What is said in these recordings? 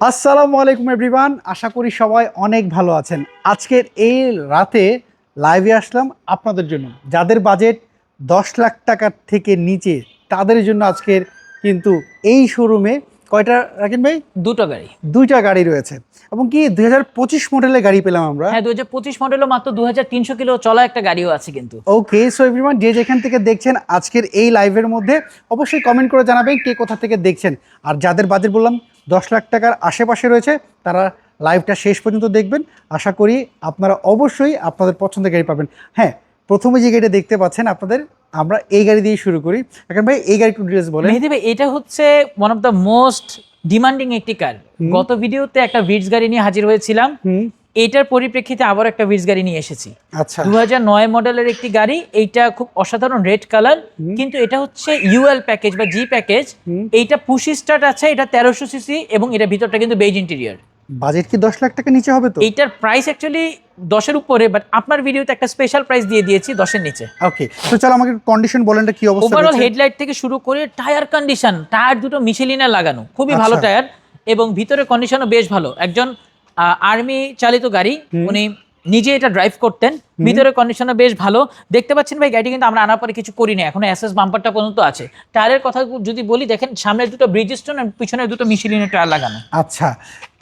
আসসালামু আলাইকুম এভরিওয়ান আশা করি সবাই অনেক ভালো আছেন। আজকের এই রাতে লাইভে আসলাম আপনাদের জন্য। যাদের বাজেট দশ লাখ টাকার থেকে নিচে, তাদের জন্য আজকের কিন্তু এই শোরুমে কয়টা রাখেন ভাই? দুটো গাড়ি। দুইটা গাড়ি রয়েছে। এবং কি দুই হাজার পঁচিশ মডেলের গাড়ি পেলাম আমরা? হ্যাঁ দু হাজার পঁচিশ মডেলও মাত্র দু হাজার তিনশো কিলো চলা একটা গাড়িও আছে কিন্তু। ওকে সো এভরিওয়ান যে যেখান থেকে দেখছেন আজকের এই লাইভের মধ্যে অবশ্যই কমেন্ট করে জানাবেন কে কোথা থেকে দেখছেন। আর যাদের বাজেট বললাম দশ লাখ টাকার আশেপাশে রয়েছে তারা লাইভটা শেষ পর্যন্ত দেখবেন। আশা করি আপনারা অবশ্যই আপনাদের পছন্দের গাড়ি পাবেন। হ্যাঁ প্রথমে যে গাড়িটা দেখতে পাচ্ছেন আপনাদের আমরা এই গাড়ি দিয়ে শুরু করি। এখন ভাই এই গাড়ি একটু ডিটেলস বলেন। মেহেদি ভাই এটা হচ্ছে one of the most demanding একটি কার। গত ভিডিওতে একটা ভিডস গাড়ি নিয়ে হাজির হয়েছিলাম। এটার পরিপ্রেক্ষিতে আবার একটা ভিডস গাড়ি নিয়ে এসেছি। আচ্ছা। দু নয় মডেলের একটি গাড়ি এইটা খুব অসাধারণ রেড কালার কিন্তু এটা হচ্ছে ইউএল প্যাকেজ বা জি প্যাকেজ। এইটা পুশি স্টার্ট আছে এটা তেরোশো সিসি এবং এটা ভিতরটা কিন্তু বেজ ইন্টেরিয়র বাজেট কি দশ লাখ টাকা নিচে হবে তো? এইটার প্রাইস অ্যাকচুয়ালি দশের উপরে বাট আপনার ভিডিওতে একটা স্পেশাল প্রাইস দিয়ে দিয়েছি দশের নিচে। ওকে তো চলো আমাকে কন্ডিশন বলেন কি অবস্থা ওভারঅল হেডলাইট থেকে শুরু করে টায়ার কন্ডিশন টায়ার দুটো মিশেলিনা লাগানো খুবই ভালো আচ্ছা। টায়ার এবং ভিতরে কন্ডিশনও বেশ ভালো। একজন আর্মি চালিত গাড়ি উনি নিজে এটা ড্রাইভ করতেন ভিতরে কন্ডিশনও বেশ ভালো। দেখতে পাচ্ছেন ভাই গাড়ি কিন্তু আমরা আনার পরে কিছু করিনি এখনও এসএস বাম্পারটা পর্যন্ত আছে। টায়ারের কথা যদি বলি দেখেন সামনে দুটো ব্রিজস্টোন আর পিছনে দুটো মিশেলিনের টায়ার লাগানো। আচ্ছা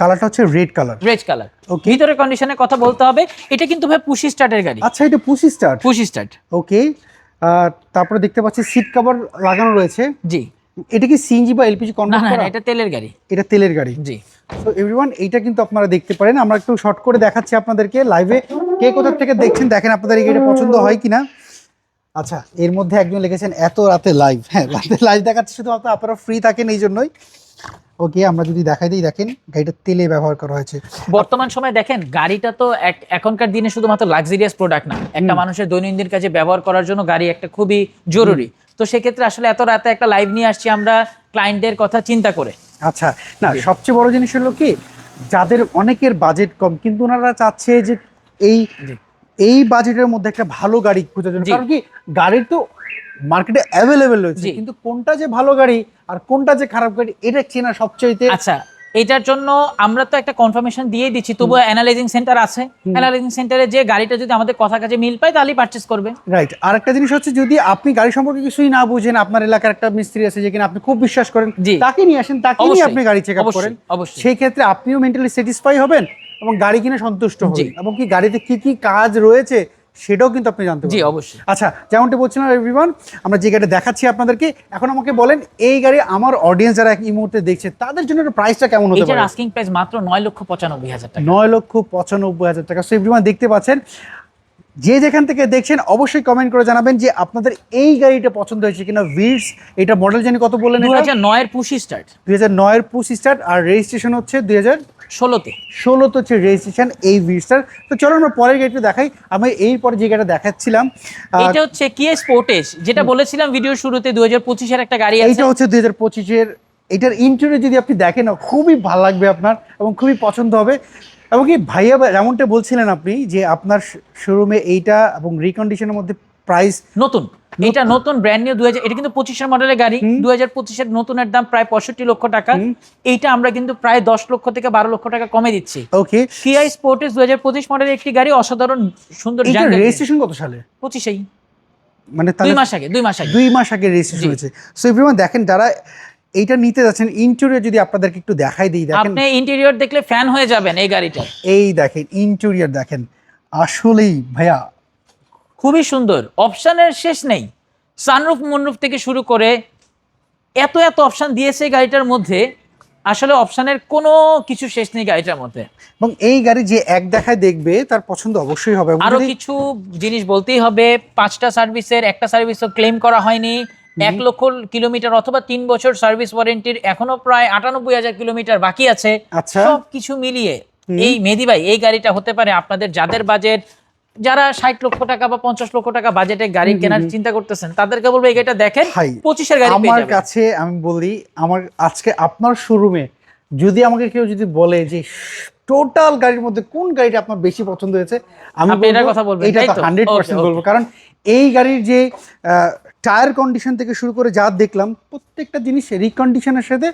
কালারটা হচ্ছে red colour red colour okay ভিতরে কন্ডিশনের কথা বলতে হবে এটা কিন্তু ভাই পুশি স্টার্টের গাড়ি। আচ্ছা এটা পুশি স্টার্ট? পুশি স্টার্ট। ওকে তারপরে দেখতে পাচ্ছি সিট কভার লাগানো রয়েছে। জি। এটা কি সিএনজি বা এলপিজি কনভার্ট করা না, এটা তেলের গাড়ি। এটা তেলের গাড়ি। জি। তো এভরিওয়ান এইটা কিন্তু আপনারা দেখতে পারেন। আমরা একটু শর্ট করে দেখাচ্ছি আপনাদেরকে লাইভে কে কোথা থেকে দেখছেন দেখেন আপনাদের এই পছন্দ হয় কিনা। আচ্ছা এর মধ্যে একজন লিখেছেন এত রাতে লাইভ হ্যাঁ রাতে লাইভ দেখাচ্ছে শুধু আপনারা ফ্রি থাকেন এই জন্যই। ওকে আমরা যদি দেখাই দিই দেখেন গাড়িটা তেলে ব্যবহার করা হয়েছে। বর্তমান সময় দেখেন গাড়িটা তো এক- এখনকার দিনে শুধুমাত্র লাক্সারিয়াস প্রোডাক্ট না। একটা মানুষের দৈনন্দিন কাজে ব্যবহার করার জন্য গাড়ি একটা খুবই জরুরি। তো সেক্ষেত্রে আসলে এত রাতে একটা লাইভ নিয়ে আসছি আমরা ক্লায়েন্টদের কথা চিন্তা করে। আচ্ছা না সবচেয়ে বড় জিনিস হলো কি যাদের অনেকের বাজেট কম কিন্তু ওনারা চাচ্ছে যে এই এই বাজেটের মধ্যে একটা ভালো গাড়ি খোঁজার জন্য। কারণ কি গাড়ির তো মার্কেটে অ্যাভেলেবেল রয়েছে। কিন্তু কোনটা যে ভালো গাড়ি আর কোনটা যে খারাপ গাড়ি এটা চেনা সবচাইতে আচ্ছা এটার জন্য আমরা তো একটা কনফার্মেশন দিয়ে দিচ্ছি তবুও অ্যানালাইজিং সেন্টার আছে। অ্যানালাইজিং সেন্টারে যে গাড়িটা যদি আমাদের কথা কাছে মিল পায় তাহলেই পারচেস করবে। রাইট আর একটা জিনিস হচ্ছে যদি আপনি গাড়ি সম্পর্কে কিছুই না বুঝেন আপনার এলাকার একটা মিস্ত্রি আছে যেখানে আপনি খুব বিশ্বাস করেন জি। তাকে নিয়ে আসেন তাকে নিয়ে অবশ্যই, আপনি গাড়ি চেক আপ করেন অবশ্যই। সেই ক্ষেত্রে আপনিও মেন্টালি স্যাটিসফাই হবেন এবং গাড়ি কিনে সন্তুষ্ট হবেন। এবং কি গাড়িতে কি কি কাজ রয়েছে সেটাও কিন্তু আপনি জানতে জি অবশ্যই। আচ্ছা যেমনটি বলছিলাম এভরিওয়ান আমরা যে গাড়ি দেখাচ্ছি আপনাদেরকে এখন আমাকে বলেন এই গাড়ি আমার অডিয়েন্স যারা এই মুহূর্তে দেখছে তাদের জন্য প্রাইসটা কেমন হতে পারে? আস্কিং প্রাইস মাত্র নয় লক্ষ পঁচানব্বই হাজার টাকা। নয় লক্ষ পঁচানব্বই হাজার টাকা। সো এভরিওয়ান দেখতে পাচ্ছেন যে যেখান থেকে দেখছেন অবশ্যই কমেন্ট করে জানাবেন যে আপনাদের এই গাড়িটা পছন্দ হয়েছে কিনা। ভিডস এটা মডেল জানি কত বললেন দু হাজার নয়ের পুশি স্টার্ট দুই হাজার নয়ের পুশ স্টার্ট আর রেজিস্ট্রেশন হচ্ছে দুই হাজার ষোলোতে। ষোলোতে হচ্ছে রেজিস্ট্রেশন এই ভিডসটার তো চলো আমরা পরের গাড়িটা দেখাই। আমি এই পরে যে গাড়িটা দেখাচ্ছিলাম এটা হচ্ছে কিয়া স্পোর্টেজ যেটা বলেছিলাম ভিডিও শুরুতে দু হাজার পঁচিশের একটা গাড়ি আছে। এইটা হচ্ছে দু হাজার পঁচিশের এটার ইন্টারভিউ যদি আপনি দেখেন খুবই ভালো লাগবে আপনার এবং খুবই পছন্দ হবে। এবং কি ভাইয়া যেমনটা বলছিলেন আপনি যে আপনার শোরুমে এইটা এবং রিকন্ডিশনের মধ্যে প্রাইস নতুন। এটা নতুন ব্র্যান্ড নিউ দুই এটা কিন্তু পঁচিশের মডেলের গাড়ি। দুই হাজার পঁচিশের নতুনের দাম প্রায় পঁয়ষট্টি লক্ষ টাকা। এইটা আমরা কিন্তু প্রায় দশ লক্ষ থেকে বারো লক্ষ টাকা কমে দিচ্ছি। ওকে কিয়া স্পোর্টেজ দুই হাজার পঁচিশ মডেলের একটি গাড়ি অসাধারণ সুন্দর রেজিস্ট্রেশন কত সালে? পঁচিশেই। মানে দুই মাস আগে দুই মাস আগে। দুই মাস আগে রেজিস্ট্রেশন হয়েছে। সো এভরিওয়ান দেখেন যারা এইটা নিতে যাচ্ছেন ইন্টেরিয়র যদি আপনাদেরকে একটু দেখাই দিই দেখেন। আপনি ইন্টেরিয়র দেখলে ফ্যান হয়ে যাবেন এই গাড়িটা। এই দেখেন ইন্টেরিয়র দেখেন। আসলেই ভাইয়া খুবই সুন্দর। অপশানের শেষ নেই। সানরুফ মনরুফ থেকে শুরু করে এত এত অপশন দিয়েছে গাড়িটার মধ্যে। আসলে অপশানের কোনো কিছু শেষ নেই গাড়িটার মধ্যে। এবং এই গাড়ি যে এক দেখায় দেখবে তার পছন্দ অবশ্যই হবে। আরও কিছু জিনিস বলতেই হবে পাঁচটা সার্ভিসের একটা সার্ভিসও ক্লেম করা হয়নি। এক লক্ষ কিলোমিটার অথবা তিন বছর সার্ভিস ওয়ারেন্টির এখনও প্রায় আটানব্বই হাজার কিলোমিটার বাকি আছে। আচ্ছা। সব কিছু মিলিয়ে এই মেহেদি ভাই এই গাড়িটা হতে পারে আপনাদের যাদের বাজেট যারা ষাট লক্ষ টাকা বা পঞ্চাশ লক্ষ টাকা বাজেটে গাড়ি কেনার চিন্তা করতেছেন তাদেরকে বলব এই গাড়িটা দেখেন পঁচিশের গাড়ি আমার কাছে আমি বলি আমার আজকে আপনার শোরুমে যদি আমাকে কেউ যদি বলে যে টোটাল গাড়ির মধ্যে কোন গাড়িটা আপনার বেশি পছন্দ হয়েছে আমি এটার কথা বলবেন, এটা তো? হান্ড্রেড পার্সেন্ট বলব। কারণ এই গাড়ির যে টায়ার কন্ডিশন থেকে শুরু করে যা দেখলাম প্রত্যেকটা জিনিস রিকন্ডিশনের সাথে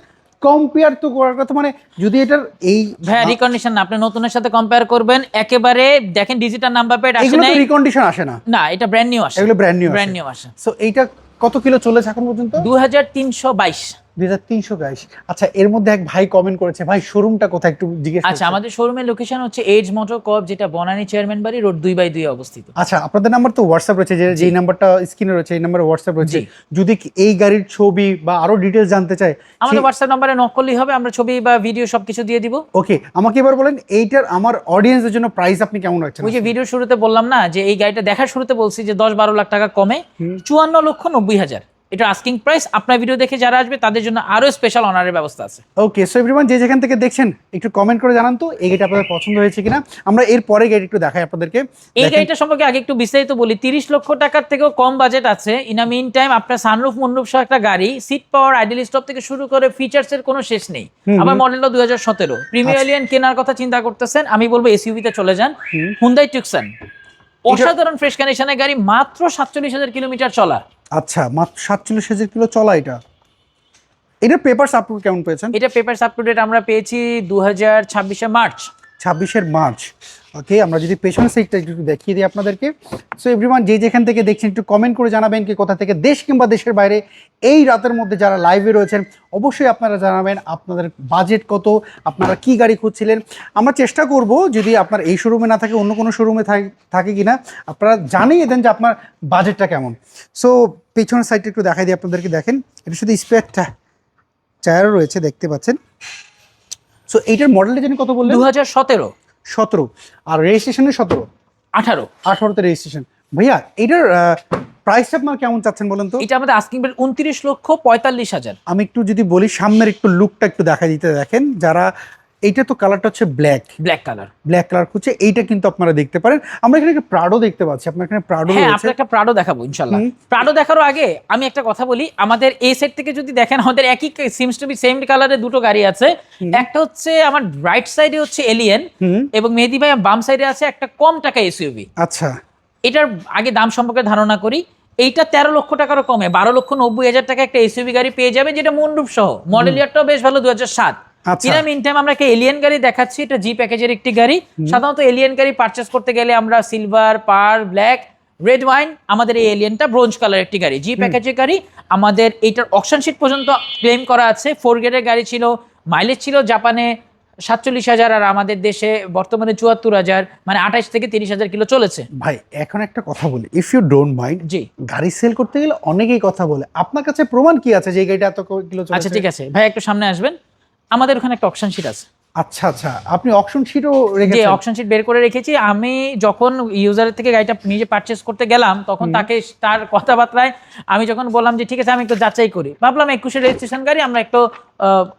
কম্পেয়ার তো করার কথা মানে যদি এটার এই ভাই রিকন্ডিশন না আপনি নতুনের সাথে কম্পেয়ার করবেন একেবারে দেখেন ডিজিটাল নাম্বার প্লেট আসে এগুলো রিকন্ডিশন আসে না। না এটা ব্র্যান্ড নিউ আসে। এগুলো ব্র্যান্ড নিউ ব্র্যান্ড নিউ আসে। সো এইটা কত কিলো চলেছে এখন পর্যন্ত? দু হাজার তিনশো বাইশ। দুই হাজার তিনশো গাইস আচ্ছা এর মধ্যে এক ভাই কমেন্ট করেছে ভাই শোরুমটা কোথায়? একটু জিজ্ঞেস আচ্ছা আমাদের শোরুমের লোকেশন হচ্ছে এজ মোটর কপ যেটা বনানী চেয়ারম্যান বাড়ি রোড দুই বাই দুই অবস্থিত। আচ্ছা আপনাদের নাম্বার তো হোয়াটসঅ্যাপ রয়েছে যে যেই নাম্বারটা স্ক্রিনে রয়েছে এই নাম্বারে হোয়াটসঅ্যাপ রয়েছে। যদি এই গাড়ির ছবি বা আরও ডিটেলস জানতে চায় আমাদের হোয়াটসঅ্যাপ নাম্বারে নক করলেই হবে আমরা ছবি বা ভিডিও সবকিছু দিয়ে দিব। ওকে আমাকে এবার বলেন এইটার আমার অডিয়েন্সের জন্য প্রাইস আপনি কেমন রাখছেন? ওই যে ভিডিও শুরুতে বললাম না যে এই গাড়িটা দেখার শুরুতে বলছি যে দশ বারো লাখ টাকা কমে চুয়ান্ন লক্ষ নব্বই হাজার। এটা আস্কিং প্রাইস আপনার ভিডিও দেখে যারা আসবে তাদের জন্য আরও স্পেশাল অনারের ব্যবস্থা আছে। ওকে সো এভরিওয়ান যে যেখান থেকে দেখছেন একটু কমেন্ট করে জানান তো এই গাড়িটা আপনাদের পছন্দ হয়েছে কিনা। আমরা এর পরে গাড়ি একটু দেখাই আপনাদেরকে। এই গাড়িটা সম্পর্কে আগে একটু বিস্তারিত বলি। তিরিশ লক্ষ টাকার থেকেও কম বাজেট আছে। ইন আ মিন টাইম আপনার সানরুফ মনরুফ সহ একটা গাড়ি সিট পাওয়ার আইডেল স্টপ থেকে শুরু করে ফিচার্স এর কোনো শেষ নেই। আবার মডেলটা দুই হাজার সতেরো। প্রিমিয়ালিয়ান কেনার কথা চিন্তা করতেছেন আমি বলব এসইউভিতে চলে যান। হুন্দাই টুকসান অসাধারণ ফ্রেশ কন্ডিশনের গাড়ি মাত্র সাতচল্লিশ হাজার কিলোমিটার চলা। আচ্ছা মাত্র সাতচল্লিশ হাজার কিলো চলা এটা। এটা পেপারস আপলোড কেমন পেয়েছেন? এটা পেপার আপ টু ডেট আমরা পেয়েছি দু হাজার ছাব্বিশে মার্চ। ছাব্বিশের মার্চ। ওকে আমরা যদি পেছনের সাইডটা একটু দেখিয়ে দিই আপনাদেরকে। সো এভরিওয়ান যে যেখান থেকে দেখছেন একটু কমেন্ট করে জানাবেন কি কোথা থেকে দেশ কিংবা দেশের বাইরে এই রাতের মধ্যে যারা লাইভে রয়েছেন অবশ্যই আপনারা জানাবেন আপনাদের বাজেট কত আপনারা কি গাড়ি খুঁজছিলেন। আমরা চেষ্টা করব যদি আপনার এই শোরুমে না থাকে অন্য কোনো শোরুমে থাকে কি না আপনারা জানিয়ে দেন যে আপনার বাজেটটা কেমন। সো পেছনের সাইডটা একটু দেখাই দিই আপনাদেরকে দেখেন। এটা শুধু স্পেয়ারটা টায়ারও রয়েছে দেখতে পাচ্ছেন। সো এইটার মডেলটা জানি কত বললেন? দু হাজার সতেরো। সতেরো। আর রেজিস্ট্রেশনে সতেরো? আঠারো। আঠারোতে রেজিস্ট্রেশন ভাইয়া এটার প্রাইসটা আপনার কেমন চাচ্ছেন বলেন তো? এটা আমাদের আস্কিং প্রাইস উনত্রিশ লক্ষ পঁয়তাল্লিশ হাজার। আমি একটু যদি বলি সামনের একটু লুকটা একটু দেখা দিতে দেখেন। যারা এইটা তো কালারটা হচ্ছে black black colour black colour খুঁজছে এইটা কিন্তু আপনারা দেখতে পারেন। আমরা এখানে একটা প্রাডো দেখতে পাচ্ছি আপনার এখানে প্রাডো হ্যাঁ আপনার একটা প্রাডো দেখাবো ইনশাল্লাহ হুম। প্রাডো দেখারও আগে আমি একটা কথা বলি আমাদের এই সেট থেকে যদি দেখেন আমাদের একই সিমস টু বি সেম কালারের দুটো গাড়ি আছে। একটা হচ্ছে আমার রাইট সাইডে হচ্ছে এলিয়েন এবং মেহেদি ভাই বাম সাইডে আছে একটা কম টাকা এসইউভি আচ্ছা। এটার আগে দাম সম্পর্কে ধারণা করি এইটা তেরো লক্ষ টাকারও কমে। বারো লক্ষ নব্বই হাজার টাকা একটা এসইউভি গাড়ি পেয়ে যাবে যেটা মন্ডুপ সহ। মডেল ইয়ারটাও বেশ ভালো দু হাজার সাত। আচ্ছা। ইন আমরা একটা এলিয়েন গাড়ি দেখাচ্ছি এটা জি প্যাকেজের একটি গাড়ি। সাধারণত এলিয়েন গাড়ি পারচেস করতে গেলে আমরা silver pearl black red wine আমাদের এই এলিয়েনটা ব্রোঞ্জ কালার একটি গাড়ি। জি প্যাকেজের গাড়ি আমাদের এইটার অপশন শিট পর্যন্ত ক্লেম করা আছে। ফোর গ্রেডের গাড়ি ছিল মাইলেজ ছিল জাপানে সাতচল্লিশ হাজার আর আমাদের দেশে বর্তমানে চুয়াত্তর হাজার মানে আঠাশ থেকে তিরিশ হাজার কিলো চলেছে। ভাই এখন একটা কথা বলি। ইফ ইউ ডোন্ট মাইন্ড জি। গাড়ি সেল করতে গেলে অনেকেই কথা বলে। আপনার কাছে প্রমাণ কি আছে যে এই গাড়িটা এত কিলো আচ্ছা ঠিক আছে। ভাই একটু সামনে আসবেন। আমাদের ওখানে একটা অপশন শিট আছে। আচ্ছা আচ্ছা। আপনি অপশন শিটও রেখেছেন? অপশন শিট বের করে রেখেছি আমি যখন ইউজারের থেকে গাড়িটা নিজে পারচেস করতে গেলাম তখন তাকে তার কথাবার্তায় আমি যখন বললাম যে ঠিক আছে আমি একটু যাচাই করি। ভাবলাম একুশে রেজিস্ট্রেশন গাড়ি আমরা একটু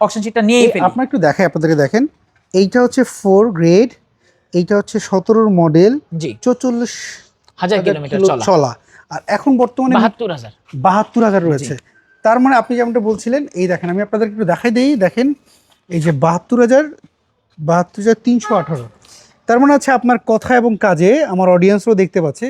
অপশন শিটটা নিয়েই ফেলি। আপনার একটু দেখাই আপনাদেরকে দেখেন। এইটা হচ্ছে ফোর গ্রেড এইটা হচ্ছে সতেরোর মডেল জি। চৌচল্লিশ হাজার কিলোমিটার চলা। চলা। আর এখন বর্তমানে বাহাত্তর হাজার। বাহাত্তর হাজার রয়েছে। তার মানে আপনি যেমনটা বলছিলেন এই দেখেন আমি আপনাদেরকে একটু দেখাই দিই দেখেন। এই যে বাহাত্তর হাজার বাহাত্তর হাজার তিনশো আঠারো। তার মানে হচ্ছে আপনার কথা এবং কাজে আমার অডিয়েন্সও দেখতে পাচ্ছে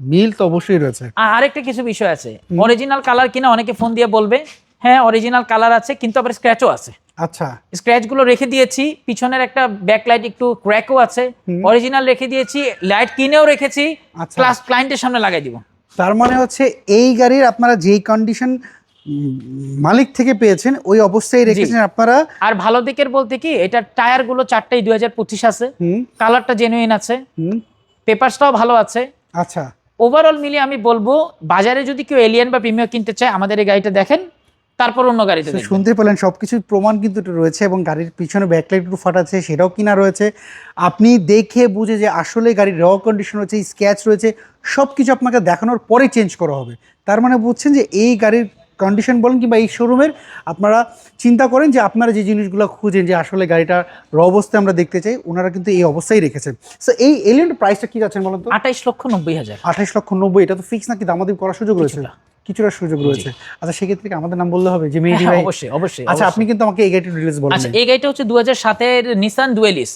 মিল তো অবশ্যই রয়েছে। আর আরেকটা কিছু বিষয় আছে। অরিজিনাল কালার কিনা অনেকে ফোন দিয়ে বলবে হ্যাঁ অরিজিনাল কালার আছে কিন্তু আবার স্ক্র্যাচও আছে। আচ্ছা। স্ক্র্যাচগুলো রেখে দিয়েছি পিছনের একটা ব্যাকলাইট একটু ক্র্যাকও আছে। অরিজিনাল রেখে দিয়েছি লাইট কিনেও রেখেছি আচ্ছা। প্লাস ক্লায়েন্টের সামনে লাগাই দিব। তার মানে হচ্ছে এই গাড়ির আপনারা যেই কন্ডিশন মালিক থেকে পেয়েছেন ওই অবস্থায় রেখেছেন আপনারা। আর ভালো দিকের বলতে কি এটা টায়ারগুলো চারটাই দুই হাজার পঁচিশ আছে। কালারটা জেনুইন আছে। পেপারসটাও ভালো আছে। আচ্ছা। ওভারঅল মিলিয়ে আমি বলব বাজারে যদি কেউ এলিয়ান বা প্রিমিয়ার কিনতে চায় আমাদের এই গাড়িটা দেখেন তারপর অন্য গাড়িতে তো শুনতে পেলেন সব কিছুর প্রমাণ কিন্তু রয়েছে এবং গাড়ির পিছনে ব্যাকলাইট একটু ফাটাচ্ছে সেটাও কিনা রয়েছে। আপনি দেখে বুঝে যে আসলে গাড়ির র কন্ডিশন রয়েছে স্ক্যাচ রয়েছে সব কিছু আপনাকে দেখানোর পরে চেঞ্জ করা হবে। তার মানে বুঝছেন যে এই গাড়ির কন্ডিশন বলেন কিংবা এই শোরুমের আপনারা চিন্তা করেন যে আপনারা যে জিনিসগুলো খুঁজেন যে আসলে গাড়িটা র অবস্থায় আমরা দেখতে চাই ওনারা কিন্তু এই অবস্থায় রেখেছেন। সো এই এলিয়েন্ট প্রাইসটা কি যাচ্ছেন বলেন তো? আঠাইশ লক্ষ নব্বই হাজার। আঠাইশ লক্ষ নব্বই এটা তো ফিক্স নাকি দামাদি করার সুযোগ রয়েছে? কিছুটা। সুযোগ রয়েছে। আচ্ছা সেক্ষেত্রে কি আমাদের নাম বললে হবে? যে মেহেদি হ্যাঁ, ভাই? অবশ্যই অবশ্যই আচ্ছা আপনি কিন্তু আমাকে এই গাড়িটির ডিটেলস বলেন। আচ্ছা এই গাড়িটা হচ্ছে দু হাজার সাতের নিসান ডুয়েলিস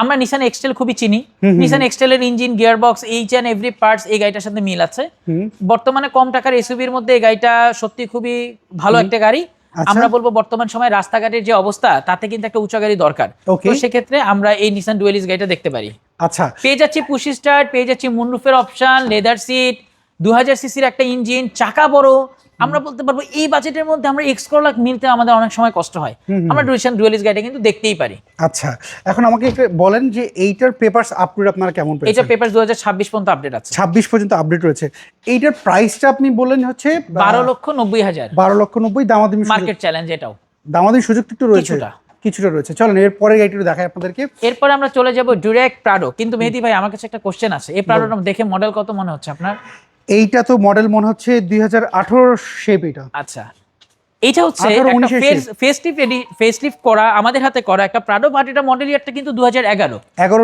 আমরা নিসান এক্সটেল খুবই চিনি। Nissan এক্সটেলের engine gear box each and every parts এই গাড়িটার সাথে মিল আছে। বর্তমানে কম টাকার এসইউভির মধ্যে এই গাড়িটা সত্যি খুবই ভালো একটা গাড়ি। আচ্ছা। আমরা বলব বর্তমান সময়ে রাস্তাঘাটের যে অবস্থা তাতে কিন্তু একটা উঁচা গাড়ি দরকার. তো সেক্ষেত্রে আমরা এই নিসান ডুয়েলিস গাড়িটা দেখতে পারি। আচ্ছা। পেয়ে যাচ্ছি পুশি স্টার্ট পেয়ে যাচ্ছি মুনরুফের অপশন লেদার সিট দু হাজার সিসির একটা ইঞ্জিন চাকা বড়। আমরা বলতে পারব এই বাজেটের মধ্যে আমরা এক্স লাখ মিলতে আমাদের অনেক সময় কষ্ট হয়। আমরা ডুয়েশন ডুয়েলিস গাড়িটা কিন্তু দেখতেই পারি। আচ্ছা এখন আমাকে একটু বলেন যে এইটার পেপারস আপডেট আপনারা কেমন পেয়েছেন? পেপার দু হাজার ছাব্বিশ পর্যন্ত আপডেট আছে। ছাব্বিশ পর্যন্ত আপডেট রয়েছে। এইটার প্রাইসটা আপনি বললেন হচ্ছে বারো লক্ষ নব্বই হাজার। বারো লক্ষ নব্বই দামাদামি মার্কেট চ্যালেঞ্জ এটাও। দামাদামি সুযোগ তো একটু রয়েছে। কিছুটা। কিছুটা রয়েছে। চলেন এর পরে গাড়িটা দেখাই আপনাদেরকে। এরপর আমরা চলে যাব ডিরেক্ট প্রাডো কিন্তু মেহেদি ভাই আমার কাছে একটা কোশ্চেন আছে। এই প্রাডোটা দেখে মডেল কত মনে হচ্ছে আপনার? এইটা তো মডেল মনে হচ্ছে দুই হাজার আঠারো শেপ এটা। আচ্ছা এটা হচ্ছে 18, 19 এর ফেসলিফ ফেসলিফ করা আমাদের হাতে করা একটা প্রাডো বাট এটা মডেল ইয়ারটা কিন্তু দু হাজার এগারো।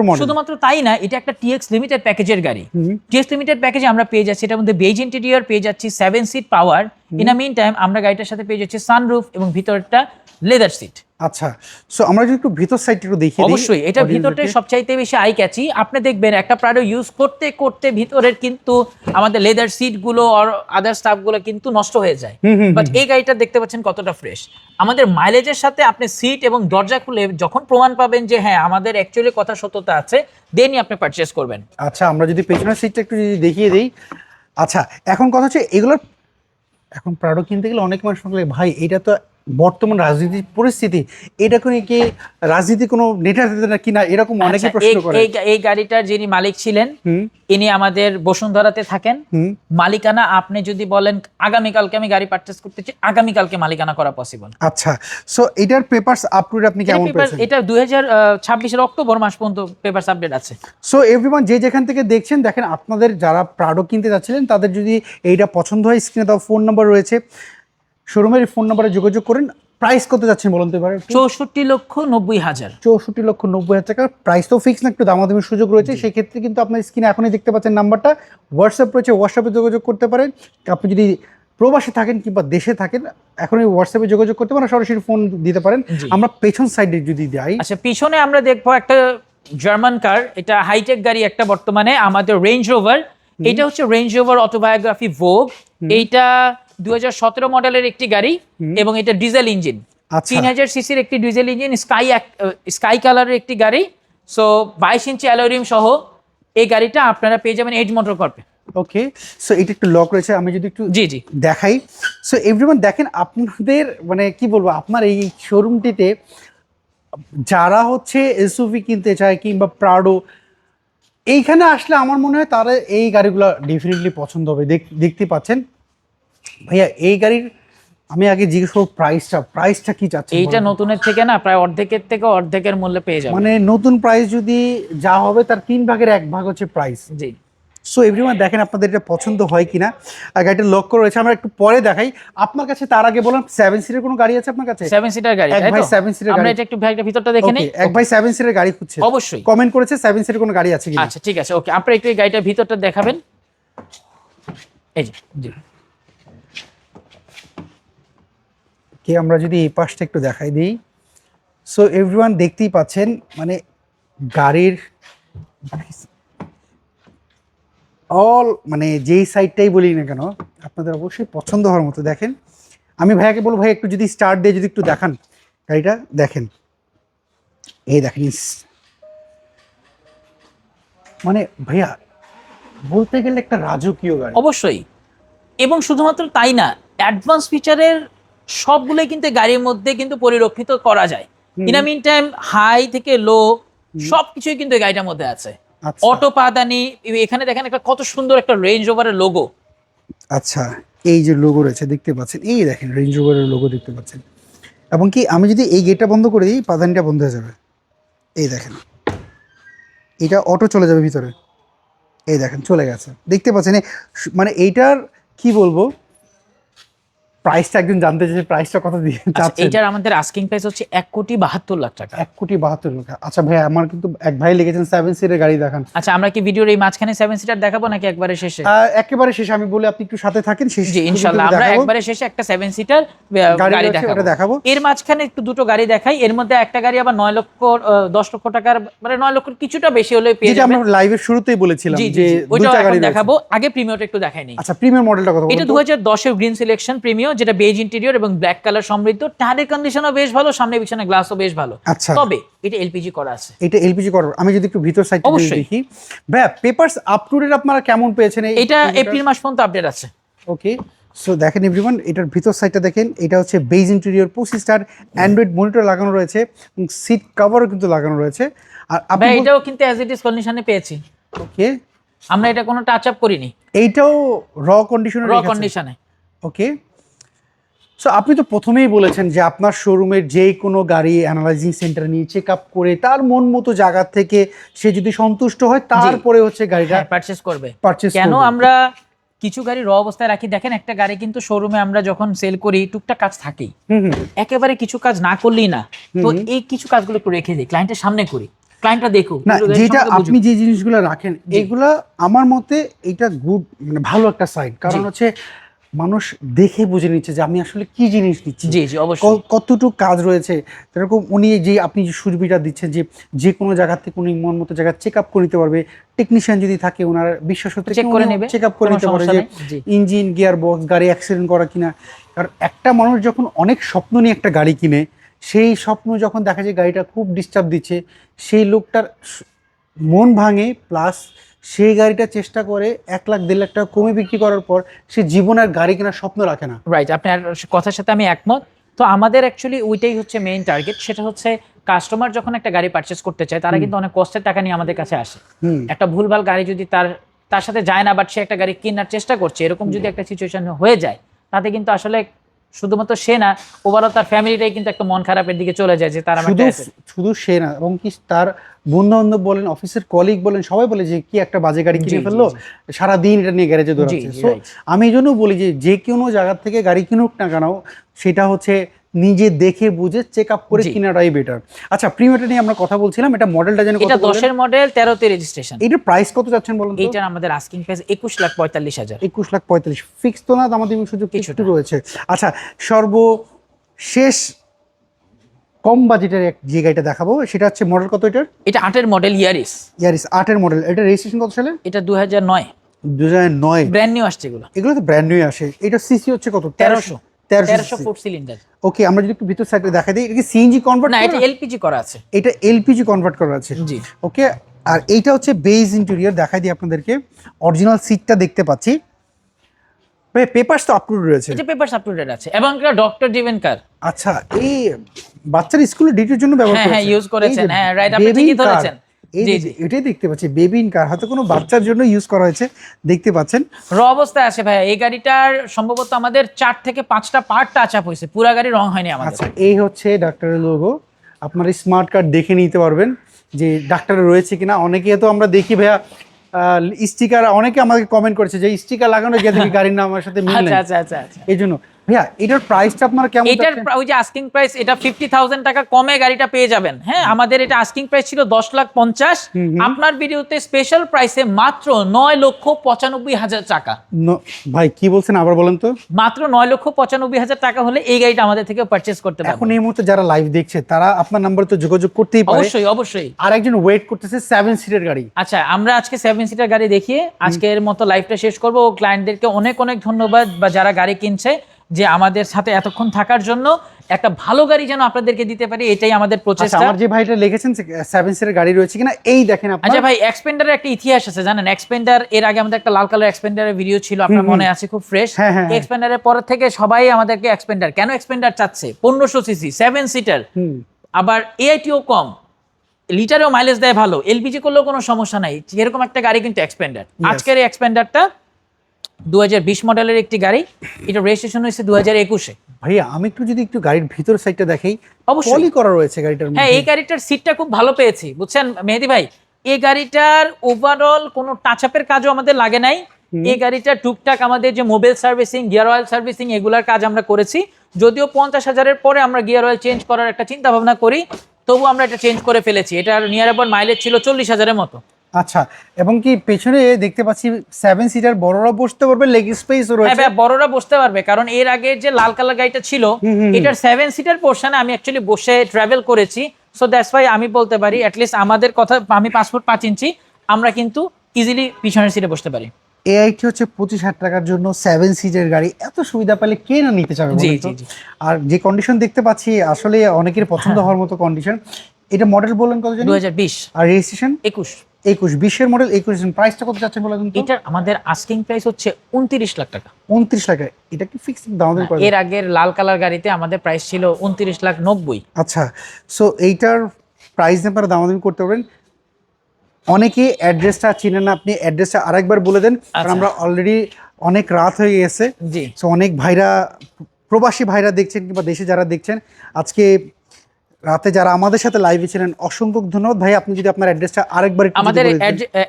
মডেল শুধুমাত্র তাই না এটা একটা টিএক্স লিমিটেড প্যাকেজের গাড়ি। টিএক্স লিমিটেড প্যাকেজে আমরা পেয়ে যাচ্ছি এটার মধ্যে বেজ ইন্টেরিয়র পেয়ে যাচ্ছি seven seat power in a mean time আমরা গাড়িটার সাথে পেয়ে যাচ্ছি সানরুফ এবং ভিতরটা লেদার সিট। আচ্ছা সো আমরা যদি একটু ভিতর সাইড একটু দিই অবশ্যই এটা ভিতরটাই সবচাইতে বেশি আই ক্যাচি আপনি দেখবেন একটা প্রাডো ইউজ করতে করতে ভিতরের কিন্তু আমাদের লেদার সিটগুলো আর আদার স্টাফগুলো কিন্তু নষ্ট হয়ে যায়। বাট এই গাড়িটা দেখতে পাচ্ছেন কতটা ফ্রেশ আমাদের মাইলেজের সাথে আপনি সিট এবং দরজা খুলে যখন প্রমাণ পাবেন যে হ্যাঁ আমাদের অ্যাকচুয়ালি কথা সত্যতা আছে দেনই আপনি পারচেস করবেন। আচ্ছা আমরা যদি পেছনের সিটটা একটু যদি দেখিয়ে দিই। আচ্ছা এখন কথা হচ্ছে এগুলোর এখন প্রাডো কিনতে গেলে অনেক মানুষ ভাই এটা তো বর্তমান রাজনীতির পরিস্থিতি এটা কোনো কি রাজনীতি কোনো নেতা না কিনা এরকম অনেকে আচ্ছা, প্রশ্ন এই- করে। এই গাড়িটার যিনি মালিক ছিলেন ইনি আমাদের বসুন্ধরাতে থাকেন। মালিকানা আপনি যদি বলেন আগামীকালকে আমি গাড়ি পারচেস করতে চাই আগামীকালকে মালিকানা করা পসিবল আচ্ছা সো এটার পেপারস আপলোড আপনি কেমন পেয়েছেন? এটা দুই হাজার ছাব্বিশের অক্টোবর মাস পর্যন্ত পেপারস আপডেট আছে। সো এভরিওয়ান যে যেখান থেকে দেখছেন দেখেন আপনাদের যারা প্রাডো কিনতে যাচ্ছিলেন তাদের যদি এইটা পছন্দ হয় স্ক্রিনে দেওয়া ফোন নাম্বার রয়েছে। শোরুমের ফোন নাম্বারে যোগাযোগ করেন। প্রাইস কত যাচ্ছেন বলুন তো এবারে? চৌষট্টি লক্ষ নব্বই হাজার। চৌষট্টি লক্ষ নব্বই হাজার টাকা প্রাইস তো ফিক্স না একটু দামাদামির সুযোগ রয়েছে। সেক্ষেত্রে কিন্তু আপনার স্ক্রিনে এখনই দেখতে পাচ্ছেন নাম্বারটা। হোয়াটসঅ্যাপ রয়েছে হোয়াটসঅ্যাপে যোগাযোগ করতে পারেন। আপনি যদি প্রবাসে থাকেন কিংবা দেশে থাকেন এখন এখনই হোয়াটসঅ্যাপে যোগাযোগ করতে পারেন সরাসরি ফোন দিতে পারেন। আমরা পেছন সাইডে যদি যাই। আচ্ছা পিছনে আমরা দেখব একটা জার্মান কার এটা হাইটেক গাড়ি একটা বর্তমানে আমাদের রেঞ্জ রোভার এটা হচ্ছে রেঞ্জ রোভার অটোবায়োগ্রাফি ভোগ এইটা দু হাজার সতেরো মডেলের একটি গাড়ি এবং এটা ডিজেল ইঞ্জিন আচ্ছা। তিন হাজার সিসির একটি ডিজেল ইঞ্জিন স্কাই স্কাই কালারের একটি গাড়ি। সো বাইশ ইঞ্চি অ্যালোরিম সহ এই গাড়িটা আপনারা পেয়ে যাবেন এইট মোটর করবে ওকে সো এটা একটু লক রয়েছে আমি যদি একটু জি জি। দেখাই। সো এভরিওয়ান দেখেন আপনাদের মানে কি বলব আপনার এই শোরুমটিতে যারা হচ্ছে এসইউভি কিনতে চায় কিংবা প্রাডো এইখানে আসলে আমার মনে হয় তারা এই গাড়িগুলো ডেফিনেটলি পছন্দ হবে। দেখ- দেখতে পাচ্ছেন? ভাইয়া এই গাড়ির আমি আগে জিজ্ঞেস করব প্রাইসটা প্রাইসটা কি চাচ্ছে এইটা নতুনের থেকে না প্রায় অর্ধেকের থেকে অর্ধেকের মূল্যে পেয়ে যাবেন। মানে নতুন প্রাইস যদি যা হবে তার তিন ভাগের এক ভাগ হচ্ছে প্রাইস জি। সো এভরিওয়ান দেখেন আপনাদের এটা পছন্দ হয় কিনা। আর গাড়িটা লক্ষ্য রয়েছে আমরা একটু পরে দেখাই। আপনার কাছে তার আগে বললাম সেভেন সিটের কোনো গাড়ি আছে আপনার কাছে? সেভেন সিটার গাড়ি এক ভাই তো? seven seater আমরা এটা একটু ভাইটা ভিতরটা দেখে নেই। এক ভাই সেভেন সিটের গাড়ি খুঁজছে। অবশ্যই। কমেন্ট করেছে সেভেন সিটের কোনো গাড়ি আছে কিনা। আচ্ছা ঠিক আছে ওকে আপনারা একটু এই গাড়িটার ভিতরটা দেখাবেন। এই যে জি কে আমরা যদি এই পাশটা একটু দেখাই দিই। সো এভরিওয়ান দেখতেই পাচ্ছেন মানে গাড়ির অল মানে যেই সাইডটাই বলি না কেন, আপনাদের অবশ্যই পছন্দ হওয়ার মতো দেখেন। আমি ভাইয়াকে বলব ভাই একটু যদি স্টার্ট দিয়ে যদি একটু দেখান, গাড়িটা দেখেন। এই দেখেন। মানে ভাইয়া, বলতে গেলে একটা রাজকীয় গাড়ি। অবশ্যই। এবং শুধুমাত্র তাই না অ্যাডভান্স ফিচারের সবগুলোই কিন্তু গাড়ির মধ্যে কিন্তু পরিলক্ষিত করা যায়। ইন মিন টাইম হাই থেকে লো সবকিছুই কিন্তু গাড়িটার মধ্যে আছে। আচ্ছা। অটো পাদানি এখানে দেখেন একটা কত সুন্দর একটা রেঞ্জ ওভারের লোগো আচ্ছা এই যে লোগো রয়েছে দেখতে পাচ্ছেন? এই দেখেন রেঞ্জ রোভারের লোগো দেখতে পাচ্ছেন। এবং কি আমি যদি এই গেটটা বন্ধ করে দিই পাদানিটা বন্ধ হয়ে যাবে। এই দেখেন। এটা অটো চলে যাবে ভিতরে। এই দেখেন চলে গেছে। দেখতে পাচ্ছেন? মানে এইটার কি বলব? প্রাইসটা একজন জানতে চাইছে প্রাইসটা কত দিয়ে চাচ্ছেন? এইটার আমাদের আস্কিং প্রাইস হচ্ছে এক কোটি বাহাত্তর লাখ টাকা। এক কোটি বাহাত্তর লক্ষ আচ্ছা ভাই আমার কিন্তু এক ভাই লিখেছেন সেভেন সিটের গাড়ি দেখান। আচ্ছা আমরা কি ভিডিওর এই মাঝখানে সেভেন সিটার দেখাবো নাকি একবারে শেষে? একেবারে শেষ আমি বলে আপনি একটু সাথে থাকেন শেষ জি ইনশাল্লাহ আমরা একবারে শেষে একটা সেভেন সিটার গাড়ি দেখাবো। এর মাঝখানে একটু দুটো গাড়ি দেখাই এর মধ্যে একটা গাড়ি আবার নয় লক্ষ দশ লক্ষ টাকার মানে নয় লক্ষ কিছুটা বেশি হলে পেয়ে যেটা যাবেন। আমরা লাইভের শুরুতেই বলেছিলাম যে গাড়ি দেখাবো আগে প্রিমিয়রটা একটু দেখাই নেই আচ্ছা প্রিমিয়াম মডেলটা কথা এটা দু হাজার দশের গ্রিন সিলেকশন প্রিমিয়র যেটা বেজ ইন্টেরিয়র এবং ব্ল্যাক কালার সমৃদ্ধ টায়ারের কন্ডিশনও বেশ ভালো সামনে পিছনে গ্লাসও বেশ ভালো। আচ্ছা। তবে এটা এলপিজি করা আছে। এটা এলপিজি করার আমি যদি একটু ভিতর সাইড অবশ্যই। দেখি। ভাইয়া পেপারস আপ টু ডেট আপনারা কেমন পেয়েছেন এটা এপ্রিল মাস পর্যন্ত আপডেট আছে। ওকে সো দেখেন এভরিওয়ান এটার ভিতর সাইডটা দেখেন এটা হচ্ছে বেজ ইন্টেরিয়র পঁচিশ স্টার অ্যান্ড্রয়েড মনিটর লাগানো রয়েছে সিট কভারও কিন্তু লাগানো রয়েছে। আর আপনি এটাও কিন্তু অ্যাজ ইট ইজ কন্ডিশনে পেয়েছি। ওকে আমরা এটা কোনো টাচ আপ করিনি। এইটাও র কন্ডিশনে র কন্ডিশনে ওকে সো আপনি তো প্রথমেই বলেছেন যে আপনার শোরুমের যে কোনো গাড়ি অ্যানালাইজিং সেন্টার নিয়ে চেক আপ করে তার মন মতো জায়গা থেকে সে যদি সন্তুষ্ট হয় তারপরে হচ্ছে গাড়িটা পারচেস করবে। পারচেস কেন আমরা কিছু গাড়ি র অবস্থায় রাখি? দেখেন একটা গাড়ি কিন্তু শোরুমে আমরা যখন সেল করি টুকটাক কাজ থাকেই। একেবারে কিছু কাজ না করলেই না। তো এই কিছু কাজগুলো একটু রেখে দিই ক্লায়েন্টের সামনে করি। ক্লায়েন্টটা দেখুক না যেটা আপনি যে জিনিসগুলো রাখেন এগুলা আমার মতে এটা গুড মানে ভালো একটা সাইড কারণ হচ্ছে মানুষ দেখে বুঝে নিচ্ছে যে আমি আসলে কি জিনিস নিচ্ছি। জি জি অবশ্যই। কতটুকু কাজ রয়েছে। এরকম উনি যে আপনি যে সুবিধা দিচ্ছেন যে যে কোনো জায়গা থেকে উনি মন মতো জায়গা চেক আপ করে নিতে পারবে। টেকনিশিয়ান যদি থাকে ওনার বিশ্বাসত্ব চেক করে নেবে চেক আপ করে নিতে পারে যে ইঞ্জিন গিয়ার বক্স গাড়ি অ্যাক্সিডেন্ট করা কিনা। কারণ একটা মানুষ যখন অনেক স্বপ্ন নিয়ে একটা গাড়ি কিনে সেই স্বপ্ন যখন দেখা যায় গাড়িটা খুব ডিস্টার্ব দিচ্ছে সেই লোকটার মন ভাঙে প্লাস সেই গাড়িটা চেষ্টা করে এক লাখ দেড় লাখ টাকা কমে বিক্রি করার পর সে জীবনের গাড়ি কেনার স্বপ্ন রাখে না। রাইট আপনার কথার সাথে আমি একমত। তো আমাদের অ্যাকচুয়ালি ওইটাই হচ্ছে মেইন টার্গেট সেটা হচ্ছে কাস্টমার যখন একটা গাড়ি পারচেস করতে চায় তারা কিন্তু অনেক কষ্টের টাকা নিয়ে আমাদের কাছে আসে। একটা ভুলভাল গাড়ি যদি তার তার সাথে যায় না বাট সে একটা গাড়ি কেনার চেষ্টা করছে এরকম যদি একটা সিচুয়েশন হয়ে যায় তাতে কিন্তু আসলে শুধুমাত্র সে না ওভারঅল তার ফ্যামিলিটাই কিন্তু একটা মন খারাপের দিকে চলে যায় যে তার শুধু শুধু সে না এবং কি তার বন্ধু বান্ধব বলেন অফিসের কলিগ বলেন সবাই বলে যে কি একটা বাজে গাড়ি কিনে ফেলল? সারাদিন এটা নিয়ে গ্যারেজে দৌড়াচ্ছে। জি, আমি এই জন্য বলি যে যে কোনো জায়গা থেকে গাড়ি কিনুক না কেন সেটা হচ্ছে নিজে দেখে বুঝে চেক আপ করে। কিনাটাই বেটার আচ্ছা প্রিমিয়ারটা নিয়ে আমরা কথা বলছিলাম এটা মডেলটা যেন এটা কত বললেন? দশের মডেল তেরোতে রেজিস্ট্রেশন এটার প্রাইস কত যাচ্ছেন বলুন তো? এইটার আমাদের আস্কিং প্রাইস একুশ লাখ পঁয়তাল্লিশ হাজার। একুশ লাখ পঁয়তাল্লিশ। ফিক্স তো না আমাদের সুযোগ। কিছুটা। রয়েছে। আচ্ছা সর্বশেষ কম বাজেটের এক যে গাড়িটা দেখাবো সেটা হচ্ছে মডেল কত এটার? এটা আটের মডেল ইয়ারিস ইয়ারিস আটের মডেল এটা রেজিস্ট্রেশন কত সালে এটা দু হাজার নয়। দু হাজার নয়। ব্র্যান্ড নিউ আসছে এগুলো। এগুলো তো ব্র্যান্ড নিউ আসে। এটা সিসি হচ্ছে কত? তেরোশো। তেরোশো তেরোশো ফুট সিলিন্ডার। ওকে আমরা যদি একটু ভিতর সাইডে দেখা দিই এটা কি সিএনজি কনভার্ট না এটা এলপিজি করা আছে। এটা এলপিজি কনভার্ট করা আছে। জি। ওকে আর এইটা হচ্ছে বেজ ইন্টেরিয়র দেখাই দিই আপনাদেরকে। অরিজিনাল সিটটা দেখতে পাচ্ছি। পেপারস তো আপলোড রয়েছে। এটা পেপার আপলোডেড আছে। এবং এটা ডক্টর ডিভেন কার? আচ্ছা এই বাচ্চার স্কুলের ডিউটির জন্য ব্যবহার হ্যাঁ, হ্যাঁ, করেছে। use করেছেন। হ্যাঁ, right, আপনি ঠিকই ধরেছেন। এই এটাই দেখতে পাচ্ছি বেবিন কার হয়তো কোনো বাচ্চার জন্য ইউজ করা হয়েছে দেখতে পাচ্ছেন। র অবস্থায় আছে ভাই এই গাড়িটার সম্ভবত আমাদের চার থেকে পাঁচটা পার্ট টাচ আপ হয়েছে পুরো গাড়ি রং হয়নি আমাদের। আচ্ছা এই হচ্ছে ডাক্তারের লোগো। আপনার স্মার্ট কার্ড দেখে নিতে পারবেন যে ডাক্তারের রয়েছে কিনা। অনেকে তো আমরা দেখি ভাইয়া স্টিকার অনেকে আমাকে কমেন্ট করেছে যে স্টিকার লাগানো গিয়ে দেখি গাড়ির নাম আমার সাথে মিল আচ্ছা আচ্ছা আচ্ছা। এই জন্য ভাইয়া এটার প্রাইসটা আপনার কেমন এটার ওই যে আস্কিং প্রাইস এটা ফিফটি থাউজেন্ড টাকা কমে গাড়িটা পেয়ে যাবেন। হ্যাঁ আমাদের এটা আস্কিং প্রাইস ছিল দশ লাখ পঞ্চাশ। হুম হুম। আপনার ভিডিওতে স্পেশাল প্রাইসে মাত্র নয় লক্ষ পঁচানব্বই হাজার টাকা। ভাই কি বলছেন আবার বলেন তো? মাত্র নয় লক্ষ পঁচানব্বই হাজার টাকা হলে এই গাড়িটা আমাদের থেকে পারচেস করতে এখন এই মুহূর্তে যারা লাইভ দেখছে তারা আপনার নাম্বারে তো যোগাযোগ করতেই পারে। অবশ্যই অবশ্যই। আর একজন ওয়েট করতেছে সেভেন সিটের গাড়ি। আচ্ছা আমরা আজকে সেভেন সিটার গাড়ি দেখিয়ে আজকের মতো লাইভটা শেষ করব। ও ক্লায়েন্টদেরকে অনেক অনেক ধন্যবাদ বা যারা গাড়ি কিনছে যে আমাদের সাথে এতক্ষণ থাকার জন্য একটা ভালো গাড়ি যেন আপনাদেরকে দিতে পারি এটাই আমাদের আচ্ছা প্রচেষ্টা। আমার যে ভাইটা লিখেছেন সেভেন সিটের গাড়ি রয়েছে কিনা এই দেখেন আপনি আচ্ছা ভাই এক্সপেন্ডারের একটা ইতিহাস আছে জানেন? এক্সপেন্ডার এর আগে আমাদের একটা লাল কালার এক্সপেন্ডারের ভিডিও ছিল আপনার মনে আছে খুব ফ্রেশ। এক্সপেন্ডারের পর থেকে সবাই আমাদেরকে এক্সপেন্ডার কেন এক্সপেন্ডার চাচ্ছে? পনেরোশো সিসি সেভেন সিটার আবার এআইটিও কম লিটারেও মাইলেজ দেয় ভালো এলপিজি করলেও কোনো সমস্যা নাই। এরকম একটা গাড়ি কিন্তু এক্সপেন্ডার আজকের এই এক্সপেন্ডারটা দু হাজার বিশ মডেলের একটি গাড়ি। এটা রেজিস্ট্রেশন হয়েছে দু হাজার একুশে। ভাইয়া আমি একটু যদি একটু গাড়ির ভিতর সাইডটা দেখাই অবশ্যই। করা রয়েছে গাড়িটার হ্যাঁ এই গাড়িটার সিটটা খুব ভালো পেয়েছি। বুঝছেন মেহেদি ভাই? এই গাড়িটার ওভারঅল কোনো টাচ আপের কাজও আমাদের লাগে নাই। এই গাড়িটা টুকটাক আমাদের যে mobile servicing gear oil servicing এগুলার কাজ আমরা করেছি। যদিও পঞ্চাশ হাজারের পরে আমরা গিয়ার অয়েল চেঞ্জ করার একটা চিন্তা ভাবনা করি তবু আমরা এটা চেঞ্জ করে ফেলেছি। এটার নিয়ার অ্যাবাউট মাইলেজ ছিল চল্লিশ হাজারের মতো। আচ্ছা এবং কি পেছনে দেখতে পাচ্ছি সেভেন সিটার বড়রা বসতে পারবে লেগ স্পেস হ্যাঁ রয়েছে। ভাই, বড়রা বসতে পারবে কারণ এর আগে যে লাল কালার গাড়িটা ছিল এটার সেভেন সিটার পোর্শনে আমি অ্যাকচুয়ালি বসে ট্রাভেল করেছি। সো দ্যাটস ওয়াই আমি বলতে পারি অ্যাটলিস্ট আমাদের কথা আমি পাসপোর্ট পাঁচ ইঞ্চি আমরা কিন্তু ইজিলি পিছনের সিটে বসতে পারি। এআইটি হচ্ছে পঁচিশ হাজার টাকার জন্য সেভেন সিটের গাড়ি। এত সুবিধা পেলে কে না নিতে চাবে আর যে কন্ডিশন দেখতে পাচ্ছি আসলে অনেকের পছন্দ হ্যাঁ। হওয়ার মতো কন্ডিশন এটা মডেল বললেন কত দু হাজার বিশ। আর রেজিস্ট্রেশন একুশ। একুশ বিশের মডেল একুশ প্রাইসটা কত চাচ্ছেন বলে কিন্তু এটার আমাদের আস্কিং প্রাইস হচ্ছে উনত্রিশ লাখ টাকা। উনত্রিশ লাখ এটা কি ফিক্সড দাম? এর আগের লাল কালার গাড়িতে আমাদের প্রাইস ছিল উনত্রিশ লাখ নব্বই। আচ্ছা সো এইটার প্রাইস আপনারা দামাদামি করতে পারবেন অনেকে অ্যাড্রেসটা চিনেন না আপনি অ্যাড্রেসটা আরেকবার বলে দেন কারণ আচ্ছা। আমরা অলরেডি অনেক রাত হয়ে গেছে। জি। সো অনেক ভাইরা প্রবাসী ভাইরা দেখছেন কিংবা দেশে যারা দেখছেন আজকে রাতে যারা আমাদের সাথে লাইভে ছিলেন অসংখ্য ধন্যবাদ। ভাই আপনি যদি আপনার অ্যাড্রেসটা আরেকবার একটু আমাদের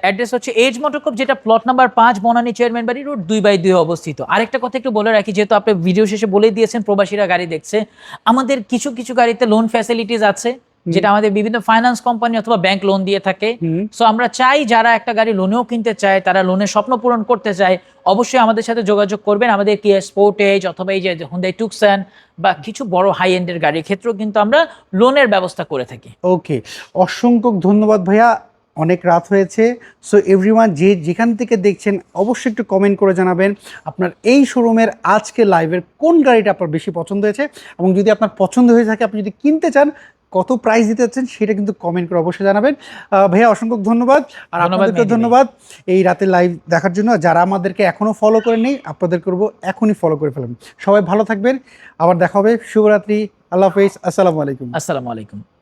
অ্যাড্রেস হচ্ছে এজ মোটরকপ যেটা প্লট নাম্বার পাঁচ বনানী চেয়ারম্যান বাড়ি রোড দুই বাই দুই অবস্থিত। আরেকটা কথা একটু বলে রাখি যেহেতু আপনি ভিডিও শেষে বলে দিয়েছেন প্রবাসীরা গাড়ি দেখছে। আমাদের কিছু কিছু গাড়িতে লোন ফ্যাসিলিটিস আছে। যেটা আমাদের বিভিন্ন ফাইন্যান্স কোম্পানি অথবা ব্যাংক লোন দিয়ে থাকে। সো আমরা চাই যারা একটা গাড়ি লোনেও কিনতে চায় তারা লোনের স্বপ্ন পূরণ করতে চায় অবশ্যই আমাদের সাথে যোগাযোগ করবেন। আমাদের কি স্পোর্টেজ অথবা এই যে হুন্দাই টুকসান বা কিছু বড় হাই এন্ডের গাড়ির ক্ষেত্রেও কিন্তু আমরা লোনের ব্যবস্থা করে থাকি। ওকে অসংখ্য ধন্যবাদ ভাইয়া। অনেক রাত হয়েছে। সো এভরিওয়ান যে যেখান থেকে দেখছেন অবশ্যই একটু কমেন্ট করে জানাবেন আপনার এই শোরুমের আজকে লাইভের কোন গাড়িটা আপনার বেশি পছন্দ হয়েছে। এবং যদি আপনার পছন্দ হয়ে থাকে আপনি যদি কিনতে চান কত প্রাইস দিতে চাচ্ছেন সেটা কিন্তু কমেন্ট করে অবশ্যই জানাবেন। আহ, ভাইয়া অসংখ্য ধন্যবাদ। আর আপনাদেরকে ধন্যবাদ এই রাতে লাইভ দেখার জন্য। যারা আমাদেরকে এখনও ফলো করে নেই আপনাদের করব এখনই ফলো করে ফেলেন। সবাই ভালো থাকবেন। আবার দেখা হবে। শুভরাত্রি। আল্লাহ হাফিজ। আসসালামু আলাইকুম। আসসালামু আলাইকুম।